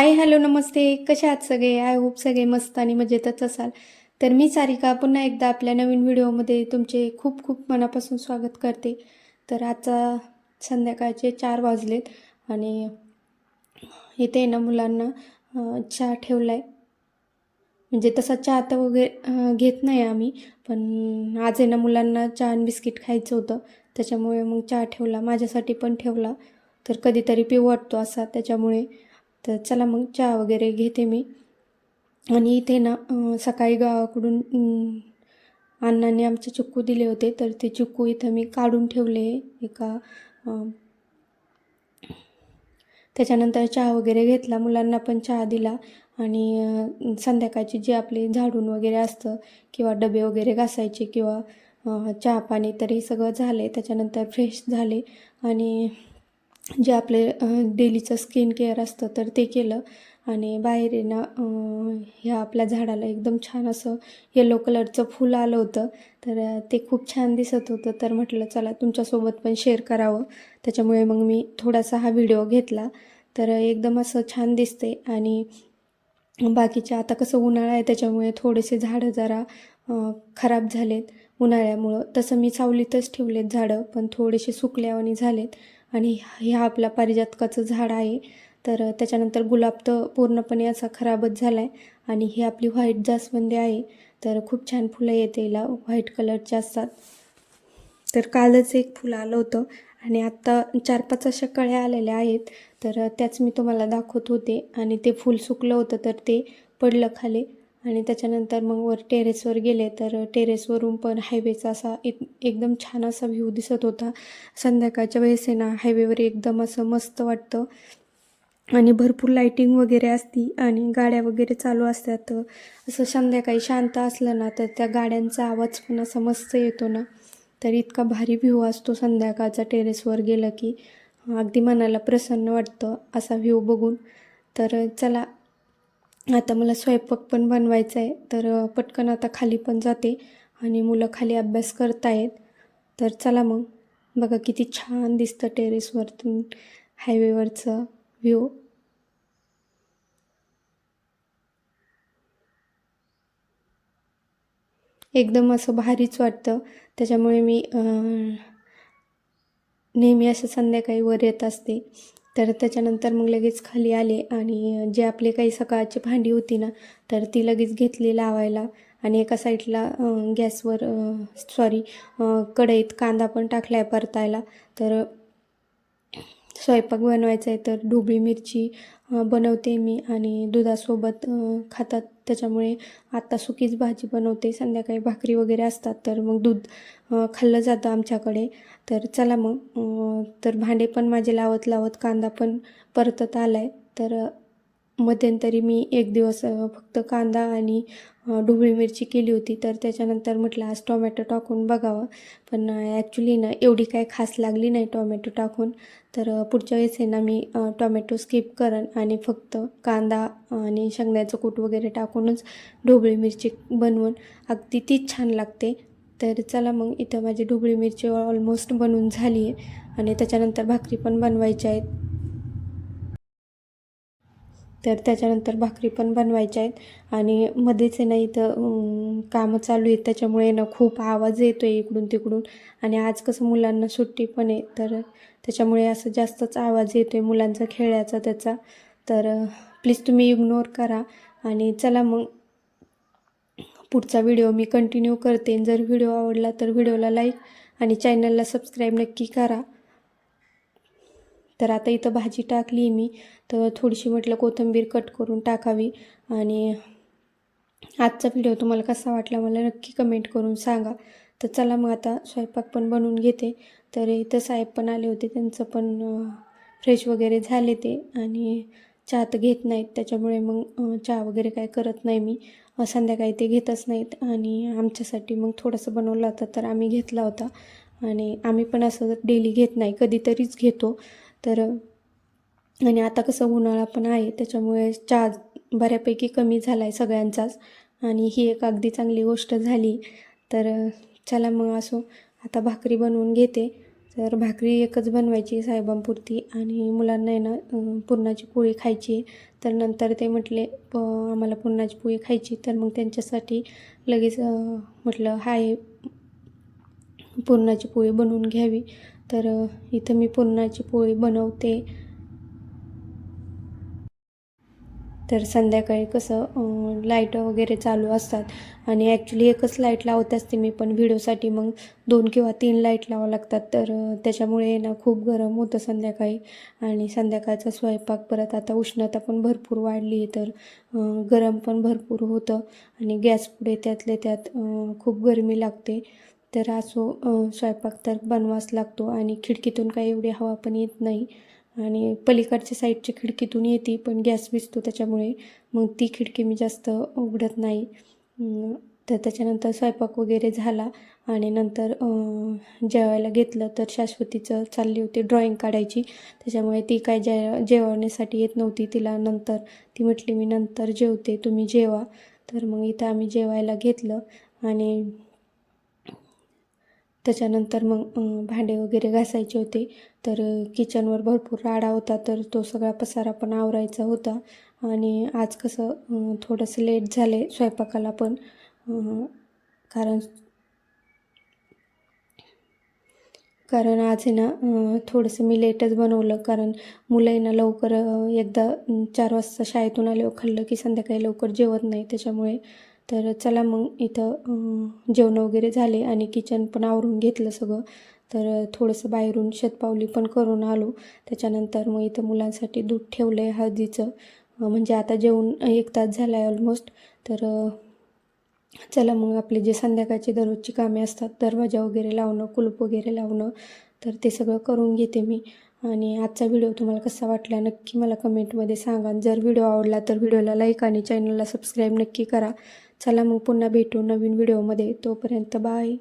Hi hello नमस्ते. कसे आहात सगळे? आय होप सगळे मस्त आणि मजेतच असाल. तर मी सारिका पुन्हा एकदा आपल्या नवीन व्हिडिओमध्ये तुमचे खूप खूप मनापासून स्वागत करते. तर आजचा संध्याकाळचे चार वाजलेत आणि इथे ना मुलांना चहा ठेवला आहे म्हणजे तसा चहा तर वगैरे घेत नाही आम्ही पण आज आहे ना मुलांना चहा आणि बिस्किट खायचं होतं. त्याच्यामुळे मग चहा ठेवला. माझ्यासाठी पण ठेवला. तर कधीतरी पिऊ वाटतो असा. त्याच्यामुळे तर चला मग चहा वगैरे घेते मी. आणि इथे ना सकाळी गावाकडून अण्णांनी आमचे चिक्कू दिले होते. तर ते चिक्कू इथं मी काढून ठेवले एका त्याच्यानंतर चहा वगैरे घेतला. मुलांना पण चहा दिला. आणि संध्याकाळची जे आपले झाडून वगैरे असतं किंवा डबे वगैरे घासायचे किंवा चहा पाणी तर हे सगळं झाले. त्याच्यानंतर फ्रेश झाले. आणि जे आपले डेलीचं स्किन केअर असतं तर ते केलं. आणि बाहेर आहे ना ह्या आपल्या झाडाला एकदम छान असं येलो कलरचं फुल आलं होतं. तर ते खूप छान दिसत होतं. तर म्हटलं चला तुमच्यासोबत पण शेअर करावं. त्याच्यामुळे मग मी थोडासा हा व्हिडिओ घेतला. तर एकदम असं छान दिसते. आणि बाकीचे आता कसं उन्हाळा आहे त्याच्यामुळे थोडेसे झाडं जरा खराब झालेत. उन्हाळ्यामुळं तसं मी सावलीतच ठेवलेत झाडं पण थोडेसे सुकल्यावानी झालेत. आणि ह्या आपला पारिजातकाचं झाड आहे. तर त्याच्यानंतर गुलाब तर पूर्णपणे असा खराबच झाला आहे आणि ही आपली व्हाईट जास्वंदी आहे. तर खूप छान फुलं येते हिला व्हाईट कलरचे असतात. तर कालच एक फुलं आलं होतं. आणि आत्ता चार पाच अशा कळ्या आलेल्या आहेत. तर त्याच मी तुम्हाला दाखवत होते. आणि ते फूल सुकलं होतं तर ते पडलं खाली. आणि त्याच्यानंतर मग वर टेरेसवर गेले तर टेरेसवरून पण हायवेचा असा एक एकदम छान असा व्ह्यू दिसत होता. संध्याकाळच्या वेळेस आहे ना हायवेवर एकदम असं मस्त वाटतं. आणि भरपूर लाईटिंग वगैरे असती आणि गाड्या वगैरे चालू असतात. असं संध्याकाळी शांत असलं ना तर त्या गाड्यांचा आवाज पण असा मस्त येतो ना. तर इतका भारी व्ह्यू असतो संध्याकाळचा टेरेसवर गेलं की. अगदी मनाला प्रसन्न वाटतं असा व्ह्यू बघून. तर चला आता मला स्वयंपाक पण बनवायचा आहे तर पटकन आता खाली पण जाते आणि मुलं खाली अभ्यास करतायत. तर चला मग बघा किती छान दिसतं टेरेसवरतून हायवेवरचं व्ह्यू एकदम असं भारीच वाटतं. त्याच्यामुळे मी नेहमी असं संध्याकाळी वर येत असते. तर त्याच्यानंतर मग लगेच खाली आले आणि जे आपले काही सकाळची भांडी होती ना तर ती लगेच घेतली लावायला. आणि एका साईडला गॅसवर सॉरी कढईत कांदा पण टाकला आहे परतायला. तर स्वयंपाक बनवायचा आहे तर ढोबळी मिरची बनवते मी आणि दुधासोबत खातात त्याच्यामुळे आत्ता सुकीच भाजी बनवते. संध्याकाळी भाकरी वगैरे असतात तर मग दूध खाल्लं जातं आमच्याकडे. तर चला मग तर भांडे पण माझे लावत लावत कांदा पण परतत आला आहे तर मध्यंतरी मी एक दिवस फक्त कांदा आणि ढोबळी मिरची केली होती. तर त्याच्यानंतर म्हटलं आज टोमॅटो टाकून बघावं. पण ॲक्च्युली ना एवढी काय खास लागली नाही टोमॅटो टाकून. तर पुढच्या वेळेस आहे ना मी टोमॅटो स्किप करेन आणि फक्त कांदा आणि शेंगण्याचं कूट वगैरे टाकूनच ढोबळी मिरची बनवून अगदी तीच छान लागते. तर चला मग इथं माझी ढोबळी मिरची ऑलमोस्ट बनवून झाली आहे. आणि त्याच्यानंतर भाकरी पण बनवायची आहेत. तर त्याच्यानंतर भाकरी पण बनवायच्या आहेत. आणि मध्येच आहे ना इथं कामं चालू आहेत. त्याच्यामुळे ना खूप आवाज येतो आहे इकडून तिकडून. आणि आज कसं मुलांना सुट्टी पण आहे तर त्याच्यामुळे असं जास्तच आवाज येतो आहे मुलांचा खेळायचा त्याचा. तर प्लीज तुम्ही इग्नोर करा. आणि चला मग पुढचा व्हिडिओ मी कंटिन्यू करते. जर व्हिडिओ आवडला तर व्हिडिओला लाईक आणि चॅनलला सबस्क्राईब नक्की करा. तर आता इथं भाजी टाकली मी. तर थोडीशी म्हटलं कोथिंबीर कट करून टाकावी आणि आजचा व्हिडिओ तुम्हाला कसा वाटला मला नक्की कमेंट करून सांगा. तर चला मग आता स्वयंपाक पण बनवून घेते. तर इथं साहेब पण आले होते. त्यांचं पण फ्रेश वगैरे झाले ते आणि चहा तर घेत नाहीत. त्याच्यामुळे मग चहा वगैरे काय करत नाही मी. संध्याकाळी ते घेतच नाहीत आणि आमच्यासाठी मग थोडंसं बनवलं होतं तर आम्ही घेतला होता. आणि आम्ही पण असं डेली घेत नाही. कधीतरीच घेतो. तर आणि आता कसं उन्हाळा पण आहे त्याच्यामुळे चहा बऱ्यापैकी कमी झाला आहे सगळ्यांचाच. आणि ही एक अगदी चांगली गोष्ट झाली. तर चला मग असो आता भाकरी बनवून घेते. तर भाकरी एकच बनवायची साहेबांपुरती. आणि मुलांना आहे ना पुरणाची पोळी खायची आहे. तर नंतर ते म्हटले प आम्हाला पुरणाची पोळी खायची तर मग त्यांच्यासाठी लगेच म्हटलं हाय पुरणाची पोळी बनवून घ्यावी. तर इथं मी पुरणाची पोळी बनवते. तर संध्याकाळी कसं लाइट वगैरे चालू असतात. आणि ॲक्च्युली एकच लाइट लावत असते मी पण व्हिडिओसाठी मग दोन किंवा तीन लाइट लावावं लागतात. तर त्याच्यामुळे ना खूप गरम होतं संध्याकाळी. आणि संध्याकाळचा स्वयंपाक परत आता उष्णता पण भरपूर वाढली आहे तर गरम पण भरपूर होतं. आणि गॅस पुढे त्यातले त्यात खूप गरमी लागते. तर असो स्वयंपाक तर बनवाच लागतो आणि खिडकीतून काही एवढी हवा पण येत नाही. आणि पलीकडच्या साईडच्या खिडकीतून येते पण गॅस विजतो त्याच्यामुळे. मग ती खिडकी मी जास्त उघडत नाही. तर त्याच्यानंतर स्वयंपाक वगैरे झाला आणि नंतर जेवायला घेतलं तर शाश्वतीचं चालली होती ड्रॉइंग काढायची. त्याच्यामुळे ती काय जे जेवण्यासाठी येत नव्हती. तिला नंतर ती म्हटली मी नंतर जेवते तुम्ही जेवा. तर मग इथं आम्ही जेवायला घेतलं आणि त्याच्यानंतर मग भांडे वगैरे घासायचे होते. तर किचनवर भरपूर राडा होता तर तो सगळा पसारा पण आवरायचा होता. आणि आज कसं थोडंसं लेट झाले स्वयंपाकाला पण कारण कारण आज आहे ना थोडंसं मी लेटच बनवलं. कारण मुलं ना लवकर एकदा चार वाजता शाळेतून आल्यावर खाल्लं की संध्याकाळी लवकर जेवत नाही. त्याच्यामुळे तर चला मग इथं जेवण जेवणं वगैरे झाले आणि किचन पण आवरून घेतलं सगळं. तर थोडंसं बाहेरून शतपावली पण करून आलो. त्याच्यानंतर मग इथं मुलांसाठी दूध ठेवलं आहे हळदीचं म्हणजे आता जेवण एक तास झाला आहे ऑलमोस्ट तर चला मग आपले जे संध्याकाळची दररोजची कामे असतात दरवाजा वगैरे लावणं कुलूप वगैरे लावणं तर ते सगळं करून घेते मी. आणि आजचा व्हिडिओ तुम्हाला कसा वाटला नक्की मला कमेंटमध्ये सांगा. जर व्हिडिओ आवडला तर व्हिडिओला लाईक आणि चॅनलला सबस्क्राईब नक्की करा. चला मग पुन्हा भेटू नवीन व्हिडिओमध्ये. तोपर्यंत बाय.